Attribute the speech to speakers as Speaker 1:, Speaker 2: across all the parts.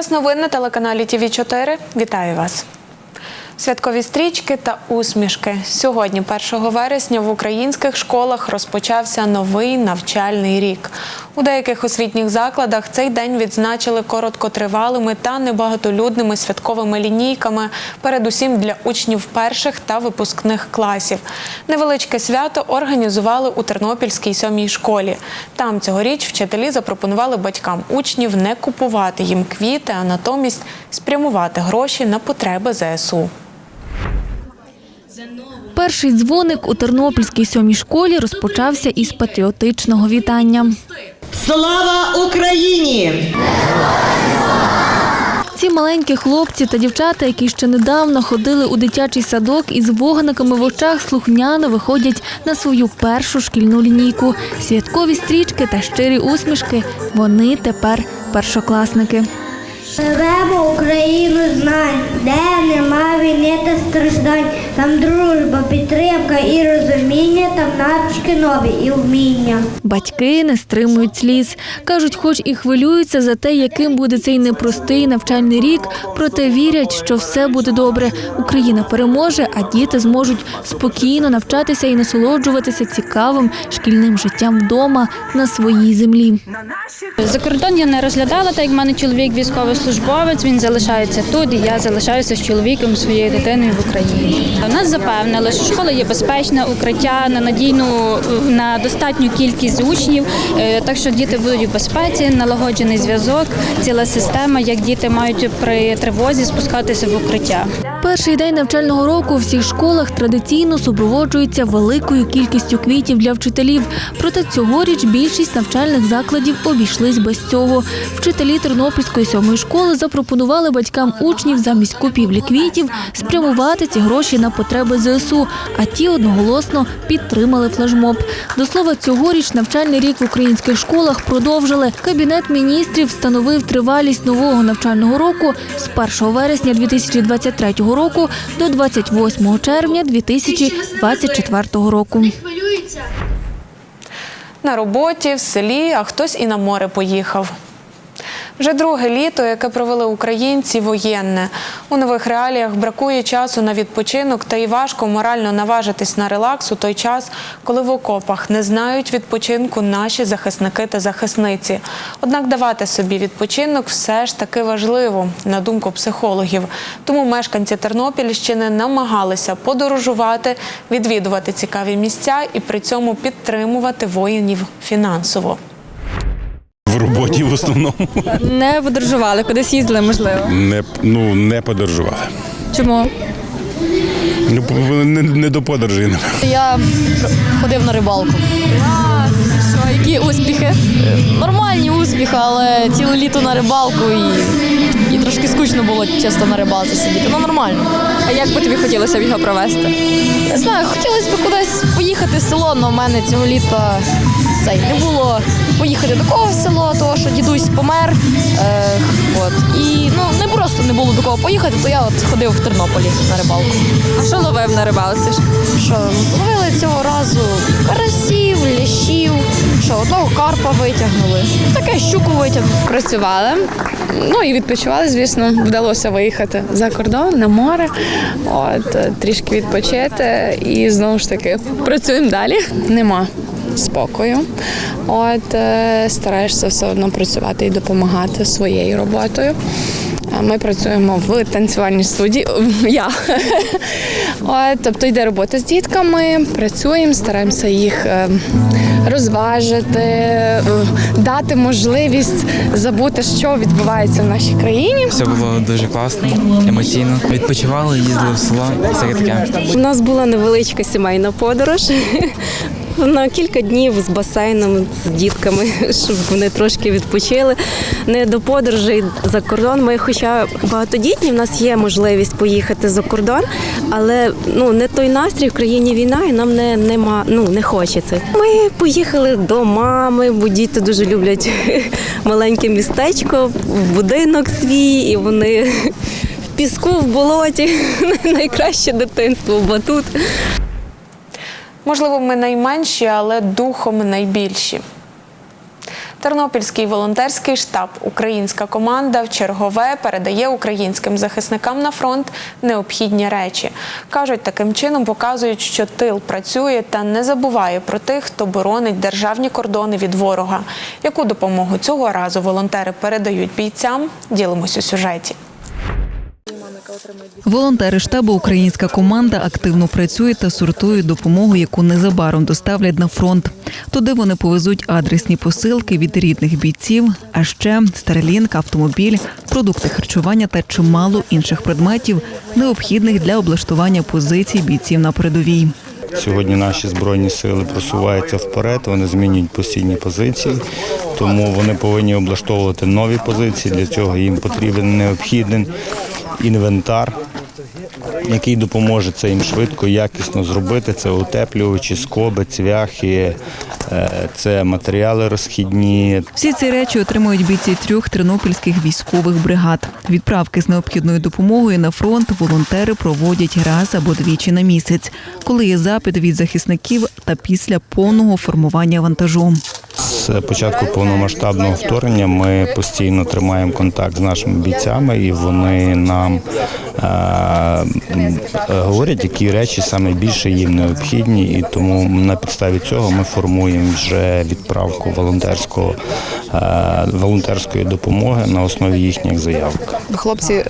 Speaker 1: Час новин на телеканалі ТВ 4 Вітаю вас. Святкові стрічки та усмішки. Сьогодні, 1 вересня, в українських школах розпочався новий навчальний рік. У деяких освітніх закладах цей день відзначили короткотривалими та небагатолюдними святковими лінійками, передусім для учнів перших та випускних класів. Невеличке свято організували у Тернопільській сьомій школі. Там цьогоріч вчителі запропонували батькам учнів не купувати їм квіти, а натомість спрямувати гроші на потреби ЗСУ.
Speaker 2: Перший дзвоник у Тернопільській сьомій школі розпочався із патріотичного вітання.
Speaker 3: Слава Україні!
Speaker 2: Ці маленькі хлопці та дівчата, які ще недавно ходили у дитячий садок із вогниками в очах, слухняно виходять на свою першу шкільну лінійку. Святкові стрічки та щирі усмішки. Вони тепер першокласники.
Speaker 4: Живемо Україну знань, де нема війни та страждань, там дружба, підтримка і розуміння, там навички нові і вміння.
Speaker 2: Батьки не стримують сліз. Кажуть, хоч і хвилюються за те, яким буде цей непростий навчальний рік, проте вірять, що все буде добре. Україна переможе, а діти зможуть спокійно навчатися і насолоджуватися цікавим шкільним життям вдома на своїй землі.
Speaker 5: За кордон я не розглядала, так як в мене чоловік військовослужбовець, він залишається тут, і я залишаюся з чоловіком, своєю дитиною в Україні. Нас запевнили, що школа є безпечна, укриття на надійну на достатню кількість учнів, е, так що діти будуть в безпеці, налагоджений зв'язок, ціла система, як діти мають при тривозі спускатися в укриття.
Speaker 2: Перший день навчального року у всіх школах традиційно супроводжується великою кількістю квітів для вчителів. Проте цьогоріч більшість навчальних закладів обійшлись без цього. Вчителі Тернопільської сьомої школи запропонували батькам учнів замість купівлі квітів спрямувати ці гроші на потреби ЗСУ, а ті одноголосно підтримали флешмоб. До слова, цьогоріч навчальний рік в українських школах продовжили. Кабінет міністрів встановив тривалість нового навчального року з 1 вересня 2023 року до 28 червня 2024 року.
Speaker 1: На роботі, в селі, а хтось і на море поїхав. Вже друге літо, яке провели українці, воєнне. У нових реаліях бракує часу на відпочинок та й важко морально наважитись на релакс у той час, коли в окопах не знають відпочинку наші захисники та захисниці. Однак давати собі відпочинок все ж таки важливо, на думку психологів. Тому мешканці Тернопільщини намагалися подорожувати, відвідувати цікаві місця і при цьому підтримувати воїнів фінансово.
Speaker 6: Роботі в основному
Speaker 5: Не подорожували, кудись їздили, можливо.
Speaker 6: не, ну, не подорожували.
Speaker 5: Чому?
Speaker 6: Ну, не, не до подорожей. напевно.
Speaker 7: Я ходив на рибалку.
Speaker 5: Що, які успіхи?
Speaker 7: Нормальні успіхи, але ціле літо на рибалку і, і трошки скучно було часто на рибалці сидіти. Ну нормально.
Speaker 5: А як би тобі хотілося б його провести?
Speaker 7: Не знаю, хотілося б кудись поїхати в село, але в мене цього літа цей не було поїхати до кого в село, тому що дідусь помер. Е, от. І ну не просто не було до кого поїхати, то я от ходив в Тернополі на рибалку.
Speaker 5: А що ловив на рибалці?
Speaker 7: Що зловили цього разу карасів, лящів, що одного карпа витягнули. Таке щуку витягнули.
Speaker 8: працювали. Ну і відпочивали, звісно, вдалося виїхати за кордон на море, от трішки відпочити і знову ж таки працюємо далі. Нема спокою. От е, стараєшся все одно працювати і допомагати своєю роботою. Ми працюємо в танцювальній студії. Я. От, тобто йде робота з дітками, працюємо, стараємося їх е, розважити, е, дати можливість забути, що відбувається в нашій країні.
Speaker 9: Все було дуже класно, емоційно. Відпочивали, їздили в село, все таке.
Speaker 10: У нас була невеличка сімейна подорож. На кілька днів з басейном, з дітками, щоб вони трошки відпочили. Не до подорожей за кордон. Ми, хоча багатодітні, в нас є можливість поїхати за кордон, але ну не той настрій в країні війна, і нам не нема, ну не хочеться. Ми поїхали до мами, бо діти дуже люблять маленьке містечко, будинок свій, і вони піску, в болоті. Найкраще дитинство, в батут.
Speaker 1: Можливо, ми найменші, але духом найбільші. Тернопільський волонтерський штаб Українська команда в чергове передає українським захисникам на фронт необхідні речі. Кажуть, таким чином показують, що тил працює та не забуває про тих, хто боронить державні кордони від ворога. Яку допомогу цього разу волонтери передають бійцям? Ділимось у сюжеті.
Speaker 11: Волонтери штабу Українська команда активно працюють та сортують допомогу, яку незабаром доставлять на фронт. Туди вони повезуть адресні посилки від рідних бійців, а ще старелінка, автомобіль, продукти харчування та чимало інших предметів, необхідних для облаштування позицій бійців на передовій.
Speaker 6: Сьогодні наші збройні сили просуваються вперед, вони змінюють постійні позиції, тому вони повинні облаштовувати нові позиції. Для цього їм потрібен необхідний інвентар, який допоможе це їм швидко, якісно зробити. Це утеплювачі, скоби, цвяхи, е, це матеріали розхідні,
Speaker 11: Всі ці речі отримують бійці трьох тернопільських військових бригад. Відправки з необхідною допомогою на фронт волонтери проводять раз або двічі на місяць, коли є запит від захисників та після повного формування вантажу.
Speaker 6: З початку повномасштабного вторгнення ми постійно тримаємо контакт з нашими бійцями, і вони нам е, говорять, які речі саме більше їм необхідні. І тому на підставі цього ми формуємо вже відправку волонтерського е, волонтерської допомоги на основі їхніх заявок.
Speaker 8: Хлопці е,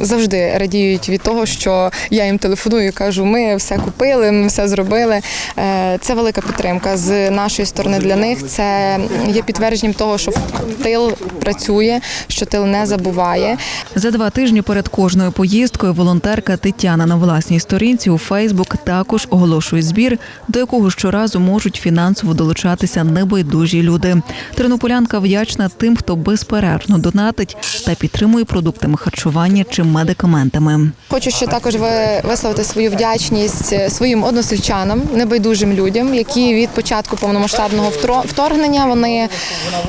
Speaker 8: завжди радіють від того, що я їм телефоную і кажу, ми все купили, ми все зробили. Е, Це велика підтримка з нашої сторони для них. Це є підтвердженням того, що тил працює, що тил не забуває.
Speaker 11: За два тижні перед кожною поїздкою волонтерка Тетяна на власній сторінці у Фейсбук також оголошує збір, до якого щоразу можуть фінансово долучатися небайдужі люди. Тернополянка вдячна тим, хто безперервно донатить та підтримує продуктами харчування чи медикаментами.
Speaker 8: Хочу ще також ви- висловити свою вдячність е, своїм односельчанам, небайдужим людям, які від початку повномасштабного вторгнення вони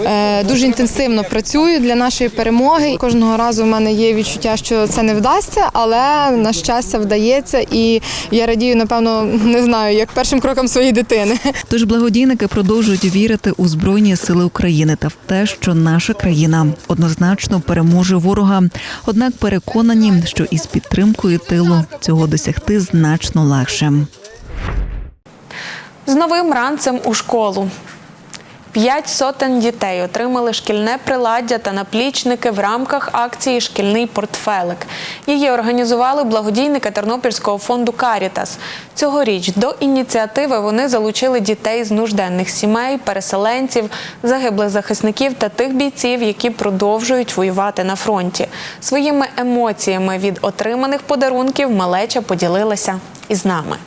Speaker 8: е, дуже інтенсивно працюють для нашої перемоги. Кожного разу в мене є відчуття, що це не вдасться, але на щастя вдається. І я радію, напевно, не знаю, як першим кроком своєї дитини.
Speaker 11: Тож благодійники продовжують вірити у збройні сили України та в те, що наша країна однозначно переможе ворога. Однак переконані, що із підтримкою тилу цього досягти значно легше.
Speaker 1: З новим ранцем у школу. П'ять сотень дітей отримали шкільне приладдя та наплічники в рамках акції Шкільний портфелик. Її організували благодійники Тернопільського фонду Карітас. Цьогоріч до ініціативи вони залучили дітей з нужденних сімей, переселенців, загиблих захисників та тих бійців, які продовжують воювати на фронті. Своїми емоціями від отриманих подарунків малеча поділилася із нами.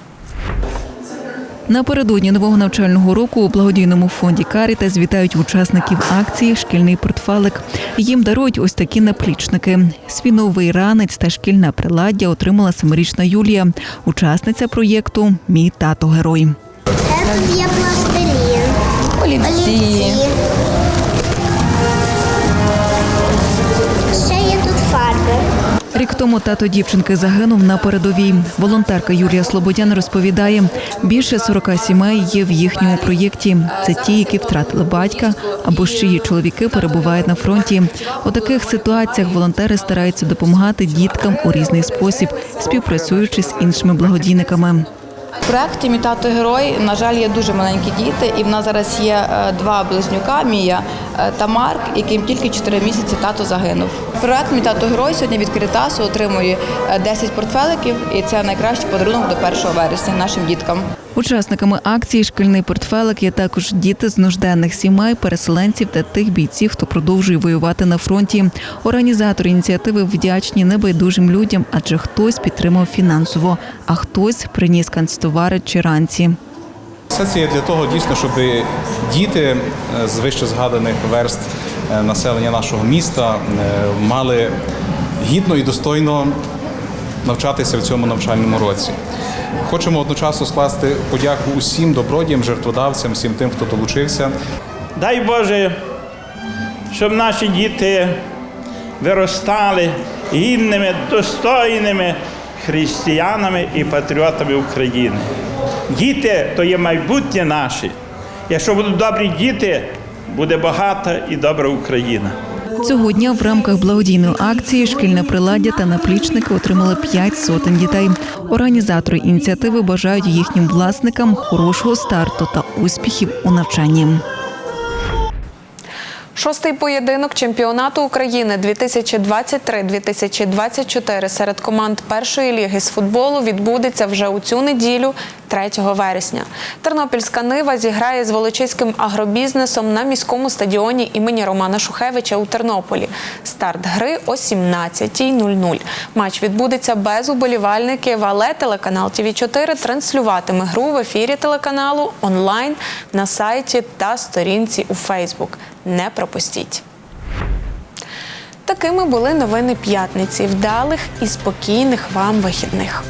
Speaker 11: Напередодні нового навчального року у благодійному фонді Карітас вітають учасників акції Шкільний портфелик. Їм дарують ось такі наплічники. Свій новий ранець та шкільне приладдя отримала семирічна Юлія, учасниця проєкту Мій тато герой.
Speaker 4: Тут є пластилін. Олівці.
Speaker 11: Рік тому тато дівчинки загинув на передовій. Волонтерка Юлія Слободян розповідає, більше 40 сімей є в їхньому проєкті. Це ті, які втратили батька або ж чиї чоловіки перебувають на фронті. У таких ситуаціях волонтери стараються допомагати діткам у різний спосіб, співпрацюючи з іншими благодійниками.
Speaker 7: «Мій тато герой, на жаль, є дуже маленькі діти, і в нас зараз є е, два близнюка Мія е, та Марк, яким тільки 4 місяці тато загинув. Проєкт «Мій герой сьогодні від Карітасу отримує е, 10 портфеликів, і це найкращий подарунок до 1 вересня нашим діткам.
Speaker 11: Учасниками акції Шкільний портфелик є також діти з нужденних сімей, переселенців та тих бійців, хто продовжує воювати на фронті. Організатори ініціативи вдячні небайдужим людям, адже хтось підтримав фінансово, а хтось приніс канцтовари чи ранці.
Speaker 12: Все це є для того, дійсно, щоб діти е, з вище згаданих верст е, населення нашого міста е, мали гідно і достойно навчатися в цьому навчальному році. Хочемо одночасно скласти подяку усім добродіям, жертводавцям, всім тим, хто долучився.
Speaker 13: Дай Боже, щоб наші діти виростали гідними, достойними християнами і патріотами України. Діти то є майбутнє наше. Якщо будуть добрі діти, буде багата і добра Україна.
Speaker 11: Цього дня в рамках благодійної акції шкільне приладдя та наплічники отримали 5 сотень дітей. Організатори ініціативи бажають їхнім власникам хорошого старту та успіхів у навчанні.
Speaker 1: Шостий поєдинок чемпіонату України 2023-2024 серед команд першої ліги з футболу відбудеться вже у цю неділю, 3 вересня. Тернопільська нива зіграє з волочиським агробізнесом на міському стадіоні імені Романа Шухевича у Тернополі. Старт гри о 17.00. Матч відбудеться без уболівальників, але телеканал ТВ 4 транслюватиме гру в ефірі телеканалу онлайн на сайті та сторінці у Фейсбук. Не пропустіть. Такими були новини п'ятниці. Вдалих і спокійних вам вихідних.